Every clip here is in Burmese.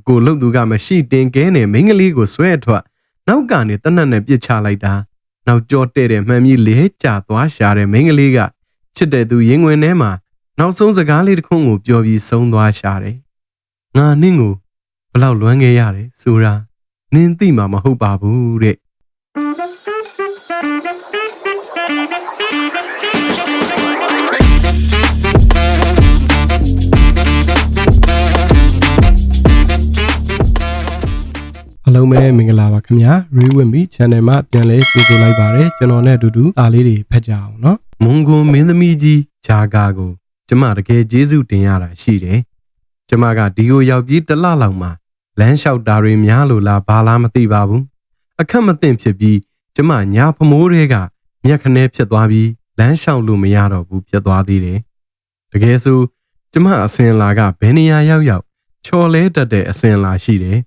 အကိုလှုပ်သူကမရှိတင်ကဲနဲ့မိန်းကလေးကိုဆွဲအထွက်နောက်ကနေတနက်နဲ့ပြစ်ချလိုက်တာနောက်ကြောတဲ့တဲ့မှန်ပြီးလဲကျသွားရှာတဲ့မိန်းကလေးကချစ်တဲ့သူရင်ဝင်ထဲမှာနောက်ဆုံးစကားလေးတစ်ခုကိုပြောပြီးဆုံးသွားရှာတယ်ငါနင့်ကိုဘလောက်လွမ်းခဲ့ရတယ်ဆိုတာနင်းသိမှာမဟုတ်ပါဘူးတဲ့ အားလုံးပဲမင်္ဂလာပါခင်ဗျာ Rewinme Channel မှာပြန်လဲကြိုဆိုလိုက်ပါတယ်ကျွန်တော်နဲ့အတူတူအားလေးတွေဖတ်ကြအောင်နော်မွန်ဂွန်မင်းသမီးကြီးဂျာကာကိုကျမတကယ်ကျေးဇူးတင်ရတာရှိတယ်ကျမကဒီကိုရောက်ပြီးတလလောက်မှလမ်းလျှောက်တာတွေများလို့လားဘာလားမသိပါဘူးအခက်မသိဖြစ်ပြီးကျမညာဖမိုးတွေကမျက်ခနဲဖြစ်သွားပြီးလမ်းလျှောက်လို့မရတော့ဘူးဖြစ်သွားသေးတယ်တကယ်ဆိုကျမအစင်လာကဘယ်နေရာရောက်ရောက်ချော်လဲတတ်တဲ့အစင်လာရှိတယ်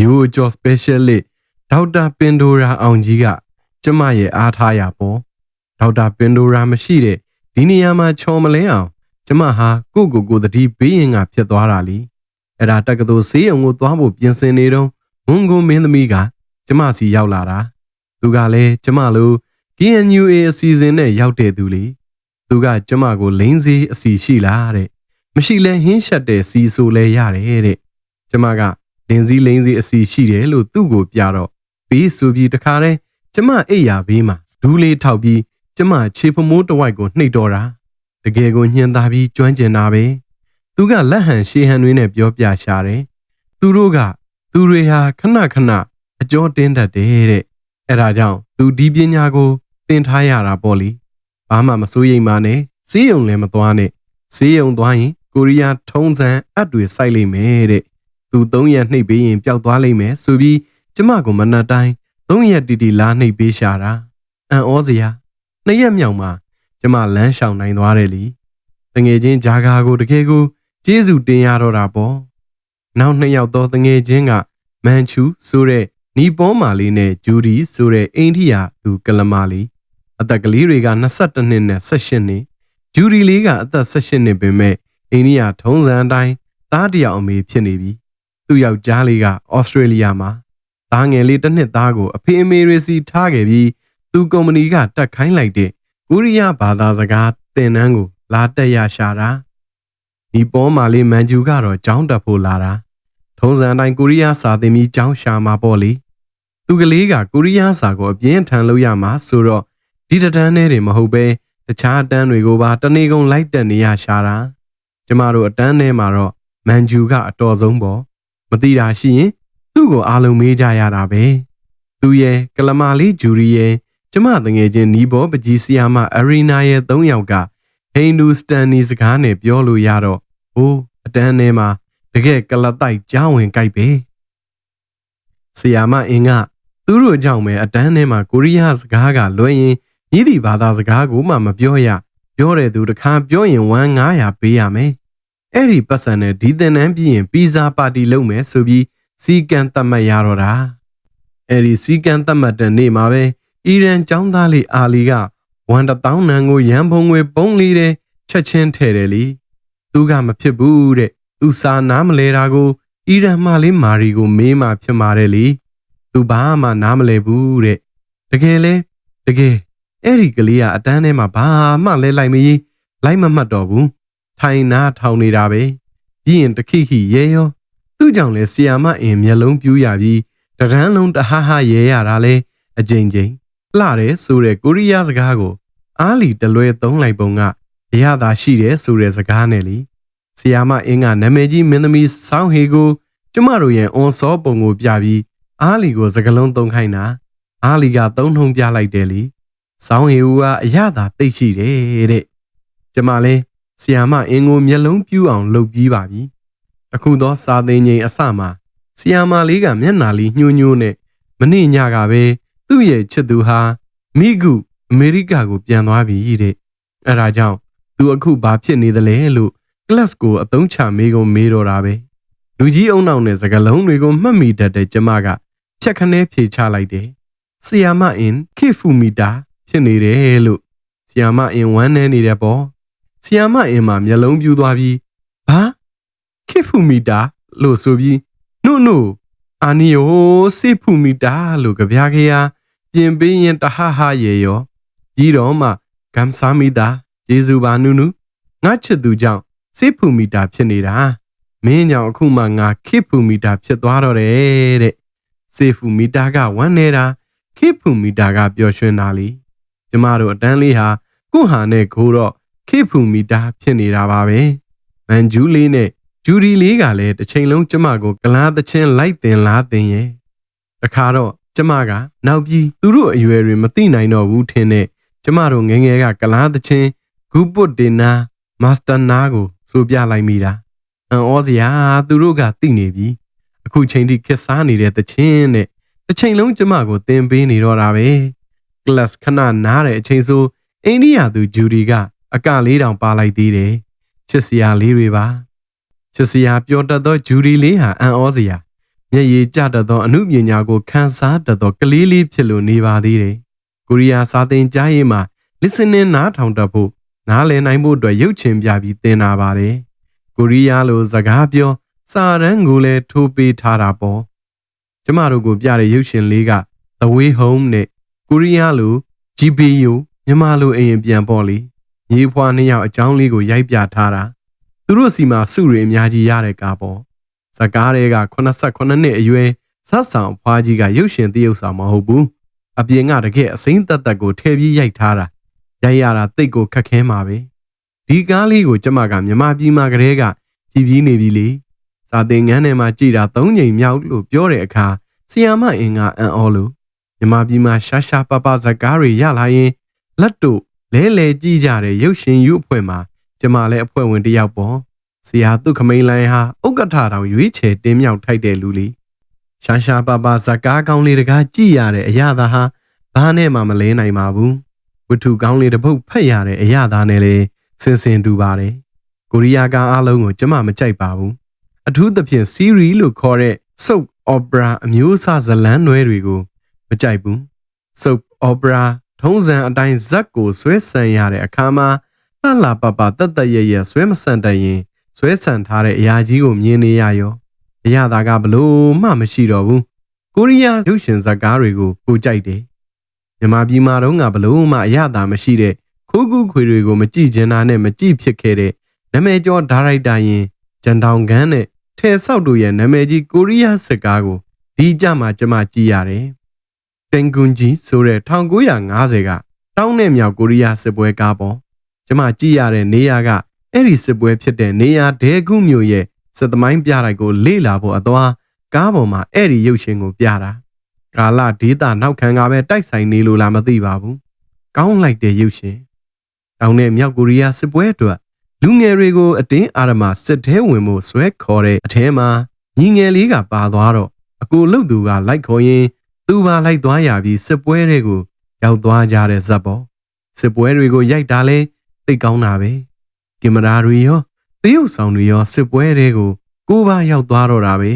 ယူကျော် specialist ဒေါက်တာပင်ဒိုရာအောင်ကြီးကကျမရဲ့အားထားရပေါ့ဒေါက်တာပင်ဒိုရာမရှိတဲ့ဒီနေရာမှာချော်မလဲအောင်ကျမဟာကိုယ့်ကိုယ်ကိုယ်တတိဘေးရင်ကဖြစ်သွားတာလीအဲ့ဒါတက္ကသိုလ်ဆေးရုံကိုသွားဖို့ပြင်ဆင်နေတော့ငုံငုံမင်းသမီးကကျမစီရောက်လာတာသူကလည်းကျမလို KNUA အစီအစဉ်နဲ့ရောက်တဲ့သူလေသူကကျမကိုလိမ့်စေးအစီရှိလားတဲ့မရှိလဲဟင်းရှက်တဲ့စီဆိုလဲရတယ်တဲ့ကျမက လင်းစည်းလိန်စည်းအစီရှိတယ်လို့သူ့ကိုပြတော့ဘေးဆိုပြီးတခါတည်းကျမအိယာဘေးမှာဒူးလေးထောက်ပြီးကျမခြေဖမိုးတစ်ဝိုက်ကိုနှိပ်တော့တာတကယ်ကိုညှင်သာပြီးကျွမ်းကျင်တာပဲသူကလက်ဟန်ရှေးဟန်တွေနဲ့ပြောပြရှာတယ်သူတို့ကသူတွေဟာခဏခဏအကျော်တင်းတတ်တယ်တဲ့အဲ့ဒါကြောင့်သူဒီပညာကိုသင်ထားရတာပေါ့လေဘာမှမစိုးရိမ်ပါနဲ့စေးရုံလည်းမသွားနဲ့စေးရုံသွားရင်ကိုရီးယားထုံးစံအပ်တွေစိုက်လိမ့်မယ်တဲ့ သူ၃ရက်နှိပ်ပေးရင်ပျောက်သွားလိမ့်မယ်ဆိုပြီးကျမကိုမနက်တိုင်း၃ရက်တီတီလာနှိပ်ပေးရှာတာအံ့ဩစရာနှစ်ရက်မြောက်မှာကျမလမ်းလျှောက်နိုင်သွားတယ်လीတငယ်ချင်းဂျာကာကိုတကယ်ကိုကျေးဇူးတင်ရတော့တာပေါ့နောက်နှစ်ယောက်တော့တငယ်ချင်းကမန်ချူဆိုတဲ့နီပေါမာလေးနဲ့ဂျူဒီဆိုတဲ့အိန္ဒိယသူကလမာလေးအသက်ကလေးတွေက22နှစ်နဲ့18နှစ်ဂျူဒီလေးကအသက်18နှစ်ပင်မဲ့အိန္ဒိယထုံးစံအတိုင်းသားတစ်ယောက်အမေဖြစ်နေပြီ သူ့ယောက်ျားလေးကဩစတြေးလျမှာသားငယ်လေးတစ်နှစ်သားကိုအဖေအမေတွေစီထားခဲ့ပြီးသူကုမ္ပဏီကတက်ခိုင်းလိုက်တဲ့ကိုရီးယားဘာသာစကားသင်တန်းကိုလာတက်ရရှာတာဒီပေါ်မာလေးမန်ဂျူကတော့ကျောင်းတက်ဖို့လာတာထုံးစံအတိုင်းကိုရီးယားစာသင်ပြီးကျောင်းရှာမှာပေါ့လေသူကလေးကကိုရီးယားစာကိုအပြင်းထန်လုပ်ရမှာဆိုတော့ဒီတန်းနဲ့တွေမဟုတ်ပဲတခြားအတန်းတွေကိုပါတနေကုန်လိုက်တက်နေရရှာတာကျမတို့အတန်းထဲမှာတော့မန်ဂျူကအတော်ဆုံးပေါ့ မသိတာရှိရင်သူ့ကိုအားလုံးမေးကြရတာပဲသူရဲ့ကလမာလေးဂျူရီရဲ့ကျမတငယ်ချင်းနီဘောပကြီးဆီယာမအရီနာရဲ့၃ယောက်ကဟိန္ဒူစတန်နီစကားနဲ့ပြောလို့ရတော့ဟိုးအတန်းထဲမှာတကယ်ကလတိုက်ကြောင်းဝင်ကြိုက်ပဲဆီယာမအင်းကသူတို့ကြောင့်ပဲအတန်းထဲမှာကိုရီးယားစကားကလွှဲရင်ညီးဒီဘာသာစကားကိုမှမပြောရပြောတဲ့သူတစ်ခါပြောရင်ဝမ်း900ပေးရမယ် အဲ့ဒီပတ်စံနဲ့ဒီသင်တန်းပြီးရင်ပီဇာပါတီလုပ်မယ်ဆိုပြီးစီကံတတ်မှတ်ရတော့တာအဲ့ဒီစီကံတတ်မှတ်တဲ့နေ့မှာပဲအီရန်ចောင်းသားလေးအာလီကဝန်တထောင်းနန်ကိုရန်ဖုံငွေပုံးလေးတဲ့ချက်ချင်းထဲတယ်လीသူကမဖြစ်ဘူးတဲ့သူစာနားမလဲတာကိုအီရန်မလေးမာရီကိုမေးမှဖြစ်มาတယ်လीသူဘာမှနားမလဲဘူးတဲ့တကယ်လဲတကယ်အဲ့ဒီကလေးကအတန်းထဲမှာဘာမှလဲလိုက်မကြီးလိုက်မမှတ်တော့ဘူး ထိုင်နာထောင်နေတာပဲပြီးရင်တခိခိရဲရောသူ့ကြောင့်လဲဆီယာမအင်မျက်လုံးပြူးရပြီးတရန်းလုံးတဟဟရဲရတာလဲအကြိမ်ကြိမ်လှတယ်ဆိုတဲ့ကိုရီးယားစကားကို အားလီတလွဲသုံးလိုက်ပုံကအရသာရှိတယ်ဆိုတဲ့စကားနဲ့လीဆီယာမအင်းကနာမည်ကြီးမင်းသမီးဆောင်းဟေကိုကျမတို့ရဲ့အွန်စောပုံကိုပြပြီးအားလီကိုစကလုံးသုံးခိုင်းတာအားလီကသုံးထုံပြလိုက်တယ်လीဆောင်းဟေဦးကအရသာသိရှိတယ်တဲ့ကျမလဲ ဆီယာမအင်းကိုမျက်လုံးပြူးအောင်လှုပ်ပြီးပါပြီ။အခုသောစာသင်ချိန်အစမှာဆီယာမလေးကမျက်နာလေးညှိုးညိုးနဲ့မနေ့ညကပဲသူ့ရဲ့ချစ်သူဟာမိဂုအမေရိကကိုပြန်သွားပြီတဲ့။အဲဒါကြောင့်သူအခုဘာဖြစ်နေသလဲလို့ကလပ်ကိုအသုံးချမေးကုန်မေးတော့တာပဲ။လူကြီးအုံနောက်နဲ့စကလုံးတွေကိုမှတ်မိတတ်တဲ့ကျမကဖြက်ခနဲဖြေချလိုက်တယ်။ဆီယာမအင်ခေဖူမီတာဖြစ်နေတယ်လို့ဆီယာမအင်ဝမ်းနေနေတယ်ပေါ့။ ဆီယာမအင်မှာမျက်လုံးပြူးသွားပြီးဘာခေဖူမီတာလို့ဆိုပြီးနှုတ်နှုတ်အာနီယိုစိဖူမီတာလို့ကြပြားခရာပြင်ပေးရင်တဟဟရေရောကြီးတော်မှဂမ်ဆာမီတာယေဇူပါနုနုငါချစ်သူကြောင့်စိဖူမီတာဖြစ်နေတာမင်းကြောင့်အခုမှငါခိဖူမီတာဖြစ်သွားတော့တယ်တဲ့စိဖူမီတာကဝမ်းနေတာခိဖူမီတာကပျော်ရွှင်တာလीကျမတို့အတန်းလေးဟာကုဟာနဲ့ခိုးတော့ ခိဖူမီတာဖြစ်နေတာပါပဲမန်ဂျူးလေးနဲ့ဂျူဒီလေးကလည်းတစ်ချိန်လုံးကျမကိုကလားသချင်းလိုက်တင်လားတင်ရဲ့တခါတော့ကျမကနောက်ပြီးသူတို့အရွယ်တွေမသိနိုင်တော့ဘူးထင်တဲ့ကျမတို့ငယ်ငယ်ကကလားသချင်းဂူပုတ်တင်နာမာစတာနာကိုဆိုပြလိုက်မိတာအန်ဩစရာသူတို့ကသိနေပြီအခုချိန်ထိခက်စားနေတဲ့သချင်းနဲ့တစ်ချိန်လုံးကျမကိုသင်ပေးနေတော့တာပဲကလပ်ခဏနားတဲ့အချိန်ဆိုအိန္ဒိယသူဂျူဒီက အကလေးတောင်ပါလိုက်သေးတယ်ချစ်စရာလေးတွေပါချစ်စရာပြောတတ်သောဂျူဒီလေးဟာအံ့ဩစရာမျက်ရည်ကျတတ်သောအမှုပညာကိုခန်းစားတတ်သောကလေးလေးဖြစ်လို့နေပါသေးတယ်ကိုရီးယားစာသင်ကြားရေးမှာ listening နားထောင်တတ်ဖို့နားလည်နိုင်ဖို့အတွက်ရုပ်ချင်ပြပြီးသင်တာပါတယ်ကိုရီးယားလိုစကားပြောစာရန်ကိုလည်းထိုးပေးထားတာပေါ့ကျမတို့ကိုပြတဲ့ရုပ်ရှင်လေးက The Way Home နဲ့ကိုရီးယားလို GPU မြန်မာလိုအရင်ပြန်ပေါ့လေ ညီဖွာနှစ်ယောက်အကြောင်းလေးကိုရိုက်ပြထားတာသူတို့စီမှာစုတွေအများကြီးရတဲ့ကားပေါ့ဇကားတွေက89နှစ်အရွယ်ဇက်ဆောင်ဖွားကြီးကရုပ်ရှင်သရုပ်ဆောင်မဟုတ်ဘူးအပြင်ကတကယ်အစိမ့်သက်သက်ကိုထည့်ပြီးရိုက်ထားတာရိုက်ရတာတိတ်ကိုခက်ခဲမှာပဲဒီကားလေးကိုကျမကမြမပြည်မှာကလေးကကြည်ပြီးနေပြီလေစာသင်ငန်းထဲမှာကြည်တာ၃ချိန်မြောက်လို့ပြောတဲ့အခါဆီယာမအင်ကအံ့ဩလို့မြမပြည်မှာရှာရှာပပဇကားတွေရလာရင်လက်တို့ လဲလဲကြည့်ကြတဲ့ရုပ်ရှင်ရုပ်အဖွဲ့မှာကျမလည်းအဖွဲ့ဝင်တစ်ယောက်ပေါ့ဆရာသူခမိန်လိုင်းဟာဥက္ကဋ္ဌတောင်ရွေးချယ်တင်းမြောက်ထိုက်တဲ့လူလီရှာရှာပါပါဇကားကောင်းလေးတကားကြည့်ရတဲ့အရာသာဟာဘာနဲ့မှမလဲနိုင်ပါဘူးဝတ္ထုကောင်းလေးတစ်ပုဒ်ဖတ်ရတဲ့အရာသားနဲ့လေစင်စင်တူပါတယ်ကိုရီးယားကားအလုံးကိုကျမမကြိုက်ပါဘူးအထူးသဖြင့် series လို့ခေါ်တဲ့ soap opera အမျိုးအစားဇလန်းနွဲတွေကိုမကြိုက်ဘူး soap opera ထုံးစံအတိုင်းဇက်ကိုဆွဲဆန်ရတဲ့အခါမှာလှလှပပတတ်တရရဆွဲမဆန်တတ်ရင်ဆွဲဆန်ထားတဲ့အရာကြီးကိုမြင်နေရရောအရာသာကဘလို့မှမရှိတော့ဘူးကိုရီးယားရုပ်ရှင်ဇာတ်ကားတွေကိုကိုကြိုက်တယ်မြန်မာပြည်မှာတော့ငါဘလို့မှအရာသာမရှိတဲ့ခိုးကူးခွေတွေကိုမကြည့်ချင်တာနဲ့မကြည့်ဖြစ်ခဲ့တဲ့နာမည်ကျော်ဒါရိုက်တာရင်ဂျန်တောင်ခန်းနဲ့ထဲဆောက်တို့ရဲ့နာမည်ကြီးကိုရီးယားစကားကိုဒီကြမှာကျမကြည့်ရတယ် တင်ကွန်ဂျီဆိုတဲ့1950ကတောင်းနဲ့မြောက်ကိုရီးယားစစ်ပွဲကားပေါ်ကျမကြည့်ရတဲ့နေရာကအဲ့ဒီစစ်ပွဲဖြစ်တဲ့နေရာဒဲကုမြို့ရဲ့စစ်သမိုင်းပြတိုက်ကိုလေ့လာဖို့အသွားကားပေါ်မှာအဲ့ဒီရုပ်ရှင်ကိုပြတာကာလဒေတာနောက်ခံကပဲတိုက်ဆိုင်နေလို့လားမသိပါဘူးကောင်းလိုက်တဲ့ရုပ်ရှင်တောင်နဲ့မြောက်ကိုရီးယားစစ်ပွဲအတွက်လူငယ်တွေကိုအတင်းအာရမစစ်ထဲဝင်မှုဆွဲခေါ်တဲ့အထဲမှာညီငယ်လေးကပါသွားတော့အကိုလုတ်သူကလိုက်ခေါ်ရင် သူပါလိုက်သွားရပြီးစစ်ပွဲတွေကိုရောက်သွားကြတဲ့ဇက်ပေါ်စစ်ပွဲတွေကိုရိုက်တာလဲသိကောင်းတာပဲကင်မရာတွေရောသရုပ်ဆောင်တွေရောစစ်ပွဲတွေကိုကိုပါရောက်သွားတော့တာပဲ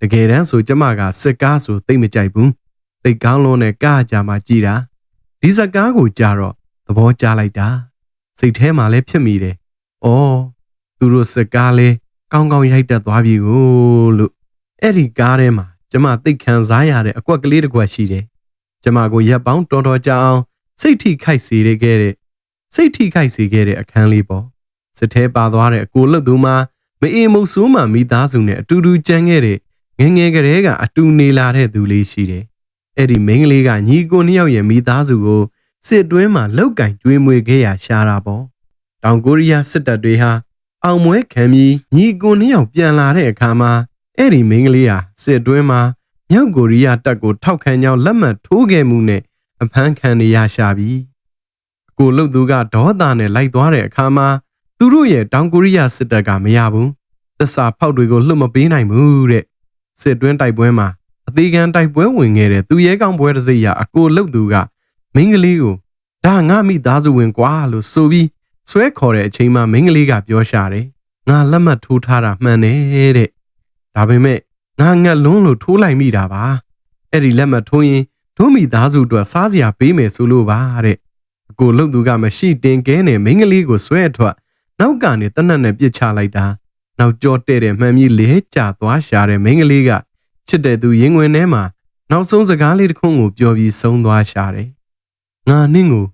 တကယ်တမ်းဆိုကျမကစစ်ကားဆိုသိမကြိုက်ဘူးသိကောင်းလုံးနဲ့ကားကြမှာကြည်တာဒီစကားကိုကြားတော့သဘောကျလိုက်တာစိတ်ထဲမှာလည်းဖြစ်မိတယ်။အော်သူတို့စကားလေးကောင်းကောင်းရိုက်တတ်သွားပြီကိုလို့အဲ့ဒီကားထဲမှာ ကျမသိခံစားရတဲ့အကွက်ကလေးတစ်ကွက်ရှိတယ်။ကျမကိုရက်ပေါင်းတော်တော်ကြာအောင်စိတ်ထိခိုက်စေခဲ့တဲ့စိတ်ထိခိုက်စေခဲ့တဲ့အခန်းလေးပေါ့။စစ်ထဲပါသွားတဲ့အကိုလွတ်သူမှာမအေးမုတ်ဆိုးမှမိသားစုနဲ့အတူတူကြမ်းခဲ့တဲ့ငငယ်ကလေးကအတူနေလာတဲ့သူလေးရှိတယ်။အဲ့ဒီမိန်းကလေးကညီကိုနှစ်ယောက်ရဲ့မိသားစုကိုစစ်တွင်းမှာလောက်ကင်ကျွေးမွေခဲ့ရရှာတာပေါ့။တောင်ကိုရီးယားစစ်တပ်တွေဟာအောင်မွဲခံပြီးညီကိုနှစ်ယောက်ပြန်လာတဲ့အခါမှာ အဲ့ဒီမိန်းကလေးဟာစစ်တွင်းမှာမြောက်ကိုရီးယားတပ်ကိုထောက်ခံကြောင်းလက်မှတ်ထိုးခဲ့မှုနဲ့အဖမ်းခံနေရရှာပြီ။ကိုလုတ်သူကဒေါသနဲ့လိုက်သွားတဲ့အခါမှာသူတို့ရဲ့တောင်ကိုရီးယားစစ်တပ်ကမရဘူး။သစ္စာဖောက်တွေကိုလွတ်မပေးနိုင်ဘူးတဲ့။စစ်တွင်းတိုက်ပွဲမှာအသေးခံတိုက်ပွဲဝင်ခဲ့တဲ့သူရဲကောင်းပွဲတစ်စိတ်ရအကိုလုတ်သူကမင်းကလေးကိုဒါငါမိသားစုဝင်ကွာလို့ဆိုပြီးဆွဲခေါ်တဲ့အချိန်မှာမင်းကလေးကပြောရှာတယ်ငါလက်မှတ်ထိုးထားတာမှန်တယ်တဲ့ ဒါပေမဲ့ငါငက်လွန်းလို့ထိုးလိုက်မိတာပါအဲ့ဒီလက်မှတ်ထိုးရင်ဒုမိသားစုအတွက်စားစရာပေးမယ်ဆိုလို့ပါတဲ့အကိုလုတ်သူကမရှိတင်ကဲနဲ့မင်းကလေးကိုဆွဲထွက်နောက်ကနေတနတ်နဲ့ပြစ်ချလိုက်တာနောက်ကြောတဲ့တဲ့မှန်ပြီးလဲကျသွားရှာတဲ့မိန်းကလေးကချစ်တဲ့သူရင်ဝင်ထဲမှာနောက်ဆုံးစကားလေးတစ်ခုကိုပြောပြီးဆုံးသွားရှာတယ်။ငါနင့်ကို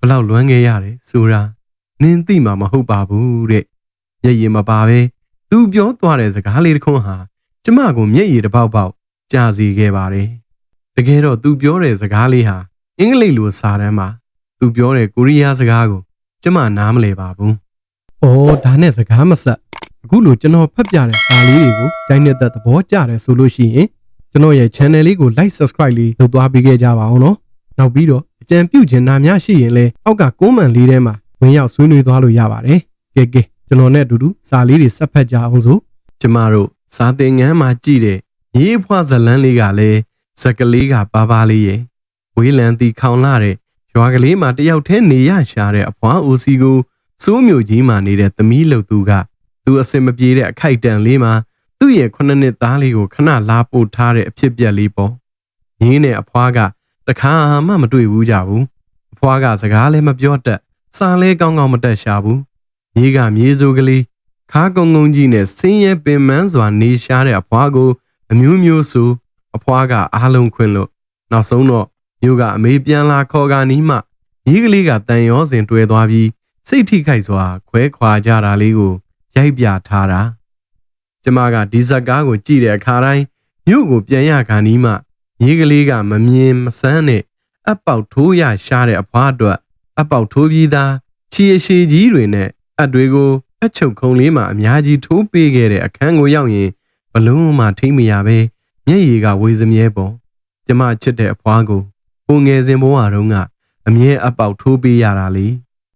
ဘလောက်လွမ်းခဲ့ရတယ်ဆိုတာနင်းသိမှာမဟုတ်ပါဘူးတဲ့။မျက်ရည်မပါပဲ သူပြောသွားတဲ့စကားလေးတစ်ခုဟာကျမကိုမျက်ရည်တစ်ပေါက်ပေါက်ကြာစီခဲ့ပါတယ်။တကယ်တော့သူပြောတဲ့စကားလေးဟာအင်္ဂလိပ်လိုစာတမ်းမှာသူပြောတဲ့ကိုရီးယားစကားကိုကျမနားမလည်ပါဘူး။အော်ဒါနဲ့စကားမဆက်အခုလိုကျွန်တော်ဖတ်ပြတဲ့စာလေးတွေကိုကြိုင်းတဲ့သဘောကျတယ်ဆိုလို့ရှိရင်ကျွန်တော်ရဲ့ channel လေးကို like subscribe လေးလုပ်သွားပေးခဲ့ကြပါအောင်နော်။နောက်ပြီးတော့အကြံပြုချင်တာများရှိရင်လည်းအောက်က comment လေးထဲမှာဝင်ရောက်ဆွေးနွေးသွားလို့ရပါတယ်။ကဲကဲ ကျွန်တော်နဲ့အတူတူစာလေးတွေဆက်ဖတ်ကြအောင်ဆိုကျမတို့စာသင်ငန်းမှာကြည့်တဲ့ရေးဖွားဇလန်းလေးကလည်းဇက်ကလေးကပါပါလေးရဲ့ဝေးလံတီခေါင်လာတဲ့ရွာကလေးမှာတယောက်တည်းနေရရှာတဲ့အဖွားအိုစီကိုစိုးမျိုးကြီးမှနေတဲ့သမီးလုတ်သူကသူအစင်မပြေတဲ့အခိုက်တန်လေးမှာသူ့ရဲ့ခုနှစ်နှစ်သားလေးကိုခဏလာပို့ထားတဲ့အဖြစ်ပြက်လေးပေါ့။ရင်းနဲ့အဖွားကတခါမှမတွေ့ဘူးကြဘူး။အဖွားကစကားလည်းမပြောတတ်စားလဲကောင်းကောင်းမတက်ရှာဘူး။ မြေးကမြေးစိုးကလေးခါကုံကုံကြီးနဲ့ဆင်းရဲပင်ပန်းစွာနေရှားတဲ့အဖွားကိုအမျိုးမျိုးဆိုအဖွားကအားလုံးခွင်လို့နောက်ဆုံးတော့မြို့ကအမေပြန်လာခေါ်ကနီးမှမြေးကလေးကတန်ရောစင်တွဲသွားပြီးစိတ်ထိခိုက်စွာခွဲခွာကြတာလေးကိုရိုက်ပြထားတာကျမကဒီဇက်ကားကိုကြည့်တဲ့အခါတိုင်းမြို့ကိုပြန်ရခါနီးမှမြေးကလေးကမမြင်မဆန်းနဲ့အပေါက်ထိုးရရှားတဲ့အဖွားအတွက်အပေါက်ထိုးပြီးသားချီအရှိကြီးတွေနဲ့ အတွေကိုအချုပ်ခုံလေးမှာအများကြီးထိုးပေးခဲ့တဲ့အခန်းကိုရောက်ရင်ဘလုံးမှထိမ့်မရပဲမျက်ရည်ကဝေစမြဲပေါ်ကျမချစ်တဲ့အဖွားကိုဟိုငယ်စဉ်ဘဝတုန်းကအမြဲအပေါက်ထိုးပေးရတာလေ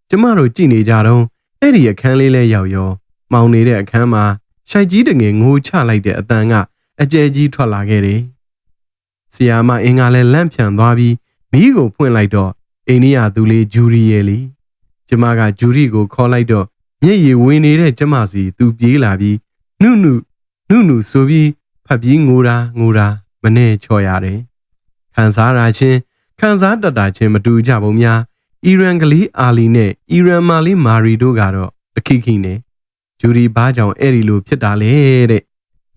ကျမတို့ကြည်နေကြတော့အဲ့ဒီအခန်းလေးလဲရောက်ရောမောင်နေတဲ့အခန်းမှာရှိုက်ကြီးတငယ်ငိုချလိုက်တဲ့အတန်ကအကျဲကြီးထွက်လာခဲ့တယ်။ဆီယာမအင်္ဂါလဲလန့်ဖြန်သွားပြီးမိကိုဖွင့်လိုက်တော့အိန္ဒိယသူလေးဂျူရီရဲ့လီ ကျမကဂျူရီကိုခေါ်လိုက်တော့မျက်ရည်ဝင်နေတဲ့ကျမစီသူပြေးလာပြီးနုနုနုနုဆိုပြီးဖပ်ပြီးငိုတာငိုတာမနဲ့ချော်ရတယ်။ခံစားရချင်းခံစားတတ်တာချင်းမတူကြပုံများအီရန်ကလေးအာလီနဲ့အီရန်မာလီမာရီတို့ကတော့အခိခိနဲ့ဂျူဒီဘားကြောင့်အဲ့ဒီလိုဖြစ်တာလေတဲ့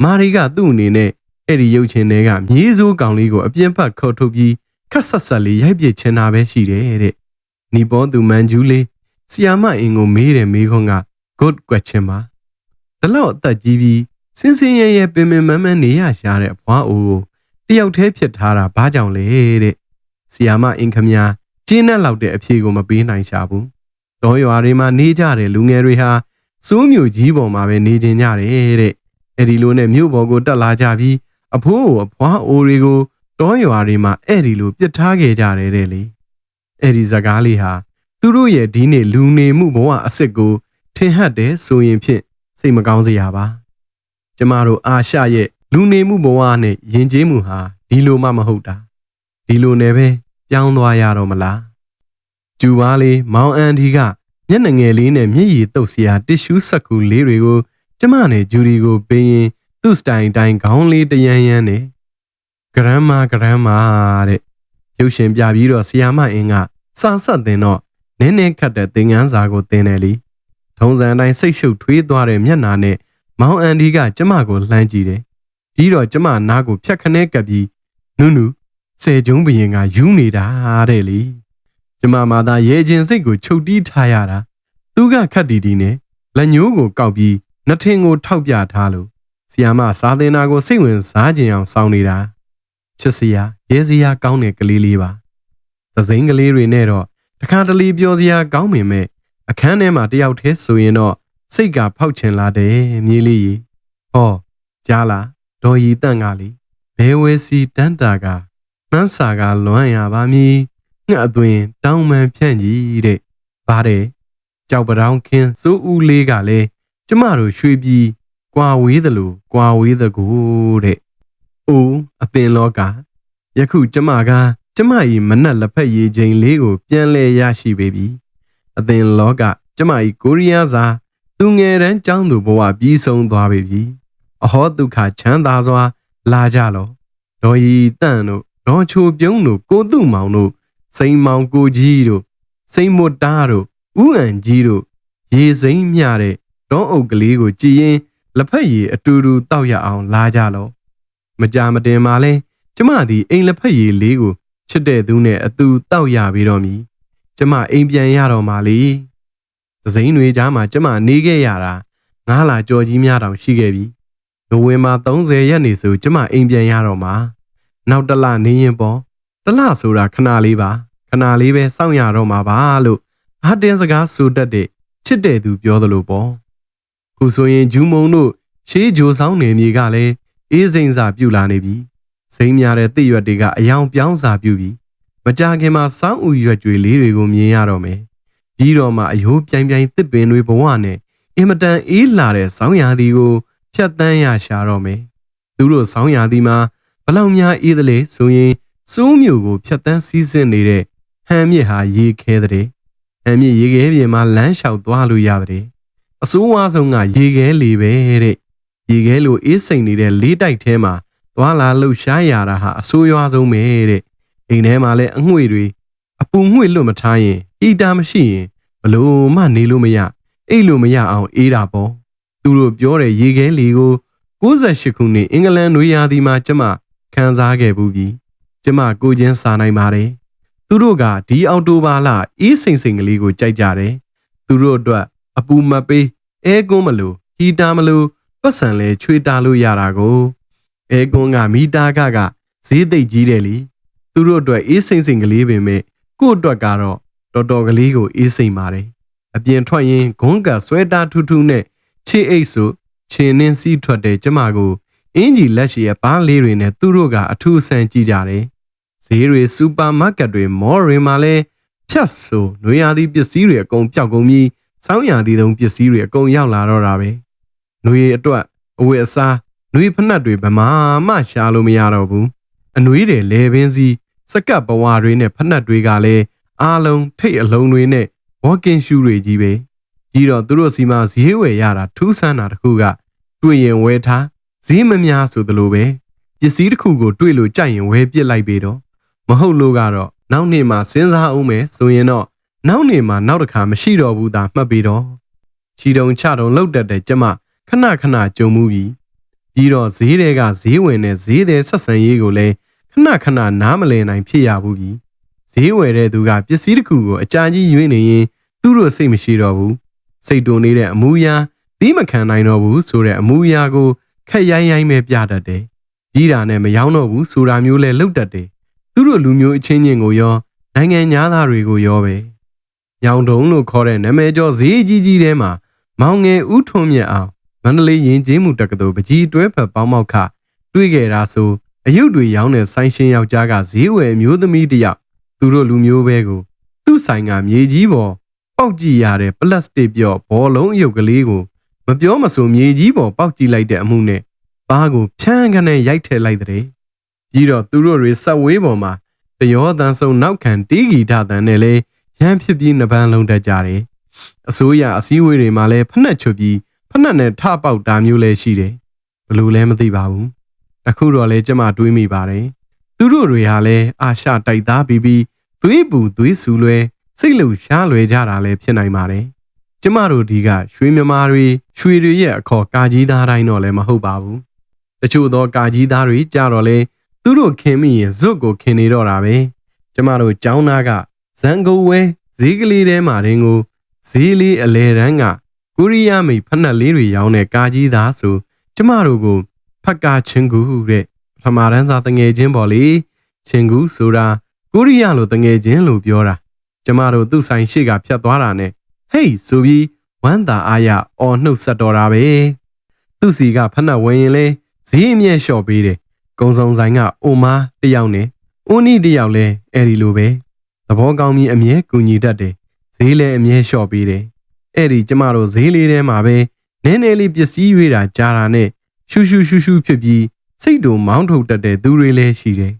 မာရီကသူ့အနေနဲ့အဲ့ဒီရုပ်ရှင်တွေကမြေးစိုးကောင်လေးကိုအပြင်းဖက်ခေါ်ထုတ်ပြီးခက်ဆက်ဆက်လေးရိုက်ပစ်ချင်တာပဲရှိတယ်တဲ့နီပေါ်သူမန်ဂျူးလေး ဆီယာမအင်ကိုမေးတယ်မေးခွန်းက good question ပါဒါလောက်အသက်ကြီးပြီးစင်စင်ရဲရဲပင်ပင်မမနေရရှာတဲ့အဖွားအိုးတယောက်တည်းဖြစ်ထားတာဘာကြောင့်လဲတဲ့ဆီယာမအင်ခမညာကျင်းနဲ့လောက်တဲ့အဖြေကိုမပေးနိုင်ရှာဘူးတောရွာတွေမှာနေကြတဲ့လူငယ်တွေဟာစိုးမျိုးကြီးပေါ်မှာပဲနေကျင်ကြတယ်တဲ့အဲ့ဒီလိုနဲ့မြို့ပေါ်ကိုတက်လာကြပြီးအဖိုးကိုအဖွားအိုတွေကိုတောရွာတွေမှာအဲ့ဒီလိုပြစ်ထားခဲ့ကြတယ်တဲ့လေအဲ့ဒီဇကားလေးဟာ သူတို့ရဲ့ဒီနေ့လူနေမှုဘဝအစ်စ်ကိုထင်ဟပ်တယ်ဆိုရင်ဖြင့်စိတ်မကောင်းစရာပါကျမတို့အာရှရဲ့လူနေမှုဘဝနဲ့ယဉ်ကျေးမှုဟာဒီလိုမှမဟုတ်တာဒီလိုနဲ့ပဲပြောင်းသွားရတော့မလားကျူပါလေးမောင်အန်ဒီကမျက်နှာငယ်လေးနဲ့မျက်ရည်တုပ်စရာတစ်ရှူးဆက်ကူလေးတွေကိုကျမနဲ့ဂျူဒီကိုပေးရင်သူ့စတိုင်တိုင်းခေါင်းလေးတရမ်းရမ်းနဲ့ဂရမ်မာဂရမ်မာတဲ့ရုပ်ရှင်ပြပြီးတော့ဆီယာမအင်းကစာဆက်တင်တော့ နင်းနေခတ်တဲ့သင်ငန်းစာကိုသင်တယ်လीထုံးစံတိုင်းစိတ်ရှုပ်ထွေးသွားတဲ့မျက်နှာနဲ့မောင်အန်ဒီကကျမကိုလှမ်းကြည့်တယ်ပြီးတော့ကျမနားကိုဖြတ်ခနဲကပ်ပြီးနုနုဆယ်ကျုံးဘရင်ကယူနေတာတဲ့လေကျမမာသာရဲခြင်းစိတ်ကိုချုပ်တီးထားရတာသူကခတ်တီတီနဲ့လက်ညိုးကိုကောက်ပြီးနှထင်ကိုထောက်ပြထားလို့ဆီယာမစားတင်နာကိုစိတ်ဝင်စားခြင်းအောင်စောင်းနေတာချစ်စရာရဲစရာကောင်းတဲ့ကလေးလေးပါသစိမ်းကလေးတွေနဲ့တော့ တခါတလေပြောစရာကောင်းပင်မဲ့အခန်းထဲမှာတယောက်တည်းဆိုရင်တော့စိတ်ကဖောက်ချင်လာတယ်မြေးလေးကြီးဟောကြားလားဒေါ်ရီတန့်ကလေဘဲဝဲစီတန်းတာကမှန်းစာကလွမ်းရပါမည်ငှက်အသွင်တောင်းမှန်ဖြန့်ကြီးတဲ့ဗါတဲ့ကြောက်ပတောင်းခင်းစိုးဦးလေးကလည်းကျမတို့ရွှေပြည်ကွာဝေးသလိုကွာဝေးသကိုတဲ့။အိုးအပင်လောကယခုကျမက ကျမ၏မနက်လက်ဖက်ရည်ချိန်လေးကို ပြန်လဲရရှိပေပြီ။အသင်လောကကျမ၏ကိုရီးယားစာသူငယ်တန်းကျောင်းသူဘဝပြီးဆုံးသွားပေပြီ။အဟောဒုက္ခချမ်းသာစွာ လာကြလော့။ဒေါ်ရီတန့်တို့ဒေါ်ချိုပြုံးတို့ကိုသူ့မောင်တို့စိန်မောင်ကိုကြီးတို့စိန်မွတ်တားတို့ဥအန်ကြီးတို့ရေစိမ့်မြတဲ့ဒေါအုပ်ကလေးကိုကြည်ရင်လက်ဖက်ရည်အတူတူတောက်ရအောင်လာကြလော့မကြမတင်မှာလဲကျမသည်အိမ်လက်ဖက်ရည်လေးကို ချစ်တဲ့သူနဲ့အတူတောက်ရပြီးတော့မည်ကျမအိမ်ပြန်ရတော့မှလေသစိမ်းတွေကြားမှာကျမနေခဲ့ရတာငားလာကြော်ကြီးများတောင်ရှိခဲ့ပြီနိုဝင်ဘာ30ရက်နေ့ဆိုကျမအိမ်ပြန်ရတော့မှနောက်တစ်လနေရင်ပေါ့တစ်လဆိုတာခဏလေးပါခဏလေးပဲစောင့်ရတော့မှာပါလို့အတင်းစကားဆိုတတ်တဲ့ချစ်တဲ့သူပြောသလိုပေါ့ခုဆိုရင်ဂျူးမုံတို့ရှေးဂျိုဆောင်နေမြေကလည်းအေးစိမ့်စာပြူလာနေပြီ စိမ့်များတဲ့တိရွက်တွေကအယောင်ပြောင်းစာပြူပြီမကြခင်မှာစောင်းဥရွက်ကြွေလေးတွေကိုမြင်ရတော့မယ်ပြီးတော့မှအယိုးပြိုင်ပြိုင်တစ်ပင်တွေဘဝနဲ့အင်မတန်အေးလာတဲ့ဆောင်းရာသီကိုဖြတ်တန်းရရှာတော့မယ်သူတို့ဆောင်းရာသီမှာဘလောက်များအေးသလဲဆိုရင်စိုးမျိုးကိုဖြတ်တန်းစီးဆင်းနေတဲ့ဟန်မြစ်ဟာရေခဲတဲ့ဟန်မြစ်ရေခဲပြင်မှာလမ်းလျှောက်သွားလို့ရတဲ့အစိုးဝါဆုံးကရေခဲလေပဲတဲ့ရေခဲလိုအေးစိမ်နေတဲ့လေးတိုက်ထဲမှာ သွားလာလှုပ်ရှားရတာဟာအဆိုးရွားဆုံးပဲတဲ့အိမ်ထဲမှာလည်းအငွေ့တွေအပူငွေ့လွတ်မထားရင်အီတာမရှိရင်ဘလို့မှနေလို့မရအိတ်လို့မရအောင်အေးတာပေါ့သူတို့ပြောတဲ့ရေခဲလေကို68ခုနှစ်အင်္ဂလန်နွေရာသီမှာကျမခန်းစားခဲ့ဘူးပြီကျမကိုချင်းစားနိုင်ပါတယ်သူတို့ကဒီအော်တိုဘာလအေးစိမ်စိမ်ကလေးကိုကြိုက်ကြတယ်သူတို့အတွက်အပူမပေးအဲကွန်းမလို့ဟီတာမလို့ပတ်စံလဲချွေတာလို့ရတာကို အဲကွန်းကမီတာကကဈေးသိပ်ကြီးတယ်လीသူတို့အတွက်အေးစိမ်စိမ်ကလေးပင်မဲ့ကို့အတွက်ကတော့တော်တော်ကလေးကိုအေးစိမ်ပါတယ်အပြင်ထွက်ရင်ဂွန်းကဆွဲတာထူးထူးနဲ့ခြေအိတ်ဆိုခြေနှင်းစီးထွက်တဲ့ကျမကိုအင်ဂျီလက်ရှိရဲ့ပန်းလေးတွေနဲ့သူတို့ကအထူးဆန်းကြည့်ကြတယ်ဈေးတွေစူပါမားကတ်တွေမော်တွေမှာလဲဖြတ်ဆိုနွေရာသီပစ္စည်းတွေအကုန်ပျောက်ကုန်ပြီးစောင်းရာသီသုံးပစ္စည်းတွေအကုန်ရောက်လာတော့တာပဲ။နှွေအတွက်အဝတ်အစား နှွေဖနက်တွေဗမာမှရှာလို့မရတော့ဘူး။အနှွေးတွေလဲပင်းစီစကပ်ဘဝတွေနဲ့ဖနက်တွေကလည်းအားလုံးထိတ်အလုံးတွေနဲ့ walking shoe တွေကြီးပဲ။ကြီးတော့သူတို့စီမှာဈေးဝယ်ရတာထူးဆန်းတာတခုကတွေ့ရင်ဝယ်ထားဈေးမများဆိုသလိုပဲပစ္စည်းတစ်ခုကိုတွေ့လို့ကြိုက်ရင်ဝယ်ပစ်လိုက်ပေတော့မဟုတ်လို့ကတော့နောက်နေ့မှစဉ်းစားအောင်မယ်ဆိုရင်တော့နောက်နေမှာနောက်တစ်ခါမရှိတော့ဘူးသာမှတ်ပြီးတော့ချီတုံချတုံလှုပ်တတ်တဲ့ကျမခဏခဏကြုံမှုပြီး ပြီးတော့ဈေးတွေကဈေးဝင်တဲ့ဈေးတဲ့ဆက်ဆံရေးကိုလည်းခဏခဏနားမလည်နိုင်ဖြစ်ရဘူးပြီးဈေးဝယ်တဲ့သူကပစ္စည်းတစ်ခုကိုအကြာကြီးရွေးနေရင်သူ့တို့စိတ်မရှိတော့ဘူးစိတ်တုန်နေတဲ့အမူအရာသီးမခံနိုင်တော့ဘူးဆိုတဲ့အမူအရာကိုခက်ရိုင်းရိုင်းပဲပြတတ်တယ်ကြီးတာနဲ့မယောင်းတော့ဘူးဆိုတာမျိုးလဲလှုပ်တတ်တယ်သူတို့လူမျိုးအချင်းချင်းကိုရောနိုင်ငံသားတွေကိုရောပဲညောင်တုံလို့ခေါ်တဲ့နာမည်ကျော်ဈေးကြီးကြီးထဲမှာမောင်ငယ်ဦးထွန်းမြတ်အောင် မန္တလေးရင်ကျေးမှုတက္ကသိုလ်ပကြီးတွဲဖက်ပေါင်းမောက်ခတွေ့ခဲ့တာဆိုအယုတ်တွေရောင်းတဲ့ဆိုင်ရှင်ယောက်ျားကဈေးဝယ်မျိုးသမီးတယောက်သူတို့လူမျိုးပဲကိုသူ့ဆိုင်ကမြေကြီးပေါ်ပေါက်ကြည့်ရတဲ့ပလတ်စတစ်ပြော့ဘောလုံးအယုတ်ကလေးကိုမပြောမဆိုမြေကြီးပေါ်ပေါက်ကြည့်လိုက်တဲ့အမှုနဲ့ဘားကိုဖြန်းခနဲ့ရိုက်ထည့်လိုက်တဲ့ပြီးတော့သူတို့တွေဆက်ဝေးပေါ်မှာတရောတန်းဆုံးနောက်ခံတီးဂီတတန်နဲ့လဲရမ်းဖြစ်ပြီးနှပန်းလုံးတက်ကြတယ်။အစိုးရအစည်းအဝေးတွေမှာလည်းဖက်နှက်ချွတ်ပြီး ဖက်နှက်နဲ့ထပေါက်တာမျိုးလည်းရှိတယ်။ဘလို့လဲမသိပါဘူး။အခုတော့လဲကျမတွေးမိပါတယ်။သူတို့တွေဟာလည်းအာရှတိုက်သားပြီးပြီးသွေးပူသွေးဆူလွဲစိတ်လှရှားလွယ်ကြတာလည်းဖြစ်နိုင်ပါတယ်။ကျမတို့ဒီကရွှေမြမာတွေရွှေတွေရဲ့အခေါ်ကာကြီးသားတိုင်းတော့လည်းမဟုတ်ပါဘူး။တချို့သောကာကြီးသားတွေကြတော့လဲသူတို့ခင်မိရင်ဇွတ်ကိုခင်နေတော့တာပဲ။ကျမတို့ចောင်းသားကဇန်ကုန်ဝဲဈေးကလေးထဲမှာတင်းကိုဈေးလေးအလဲတန်းက ကိုရီးယားမိဖက်နှက်လေးတွေရောင်းတဲ့ကာကြီးသားဆိုကျမတို့ကိုဖက်ကာချင်းကူတဲ့ပထမတန်းစာတငယ်ချင်းပေါ့လေချင်းကူဆိုတာကိုရီးယားလိုတငယ်ချင်းလို့ပြောတာကျမတို့သူ့ဆိုင်ရှိကဖြတ်သွားတာနဲ့ဟေးဆိုပြီးဝမ်းသာအားရအော်နှုတ်ဆက်တော်တာပဲသူ့စီကဖက်နှက်ဝင်ရင်လဲဈေးအမြဲလျှော့ပေးတယ်ကုံစုံဆိုင်ကအိုမားတယောက်နဲ့ဦးနီတယောက်လဲအဲ့ဒီလိုပဲသဘောကောင်းပြီးအမြဲကူညီတတ်တယ်ဈေးလည်းအမြဲလျှော့ပေးတယ် အဲ့ဒီကျမတို့ဈေးလေးထဲမှာပဲနည်းနည်းလေးပစ္စည်းရွေးတာကြားတာနဲ့ရှူရှူရှူရှူဖြစ်ပြီးစိတ်တုံမောင်းထုတ်တတ်တဲ့သူတွေလည်းရှိတယ်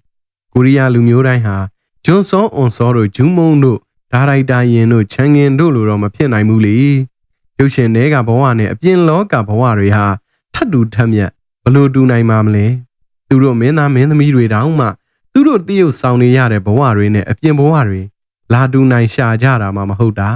ကိုရီးယားလူမျိုးတိုင်းဟာဂျွန်စောအွန်စောတို့ဂျူးမုံတို့ဒါရိုက်တာရင်တို့ချန်ငင်တို့လိုတော့မဖြစ်နိုင်ဘူးလေရုပ်ရှင်တွေကဘဝနဲ့အပြင်လောကဘဝတွေဟာထပ်တူထက်မြက်ဘလို့တူနိုင်မှာမလဲသူတို့မင်းသားမင်းသမီးတွေတောင်မှသူတို့တရုပ်ဆောင်နေရတဲ့ဘဝတွေနဲ့အပြင်ဘဝတွေလာတူနိုင်ရှာကြတာမှမဟုတ်တာ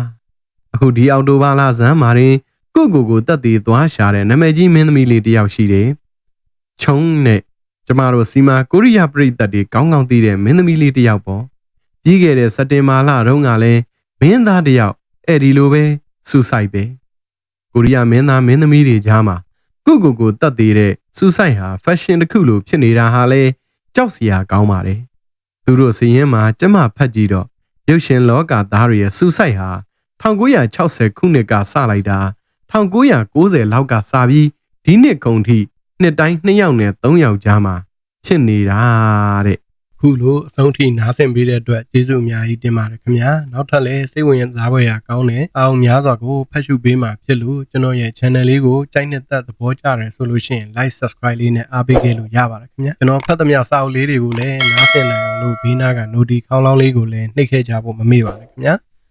အခုဒီအော်တိုဘာလဇန်မာရင်ကိုကိုကိုတက်တည်သွားရှာတဲ့နာမည်ကြီးမင်းသမီးလေးတစ်ယောက်ရှိတယ်။ချုံနဲ့ကျမတို့စီမာကိုရီးယားပြည်သက်တွေကောင်းကောင်းသိတဲ့မင်းသမီးလေးတစ်ယောက်ပေါ့။ပြီးခဲ့တဲ့စက်တင်ဘာလတုန်းကလည်းမင်းသားတစ်ယောက်အဲ့ဒီလိုပဲစူဆိုင်ပဲ။ကိုရီးယားမင်းသားမင်းသမီးတွေကြားမှာကိုကိုကိုတက်တည်တဲ့စူဆိုင်ဟာ fashion တစ်ခုလိုဖြစ်နေတာဟာလဲကြောက်စရာကောင်းပါတယ်။သူတို့စီရင်မှာကျမဖတ်ကြည့်တော့ရုပ်ရှင်လောကသားတွေရဲ့စူဆိုင်ဟာ 1960ခုနှစ်ကစလိုက်တာ1990လောက်ကစပြီးဒီနှစ်ကုန်ထိနှစ်တိုင်း2ယောက်နဲ့3ယောက်ကြားမှာဖြစ်နေတာတဲ့ခုလိုအဆုံးထိနားဆင်ပေးတဲ့အတွက်ကျေးဇူးအများကြီးတင်ပါတယ်ခင်ဗျာနောက်ထပ်လည်းစိတ်ဝင်စားဖွယ်ရာကောင်းတဲ့အောင်များစွာကိုဖတ်ရှုပေးမှာဖြစ်လို့ကျွန်တော်ရဲ့ channel လေးကိုကြိုက်နေတဲ့သဘောကျတယ်ဆိုလို့ရှိရင် like subscribe လေးနဲ့အားပေးခဲ့လို့ရပါတယ်ခင်ဗျာကျွန်တော်ဖတ်သမျှစာအုပ်လေးတွေကိုလည်းနားဆင်နိုင်အောင်လို့ဘေးနားက notification ခေါင်းလောင်းလေးကိုလည်းနှိပ်ခဲ့ကြဖို့မမေ့ပါနဲ့ခင်ဗျာ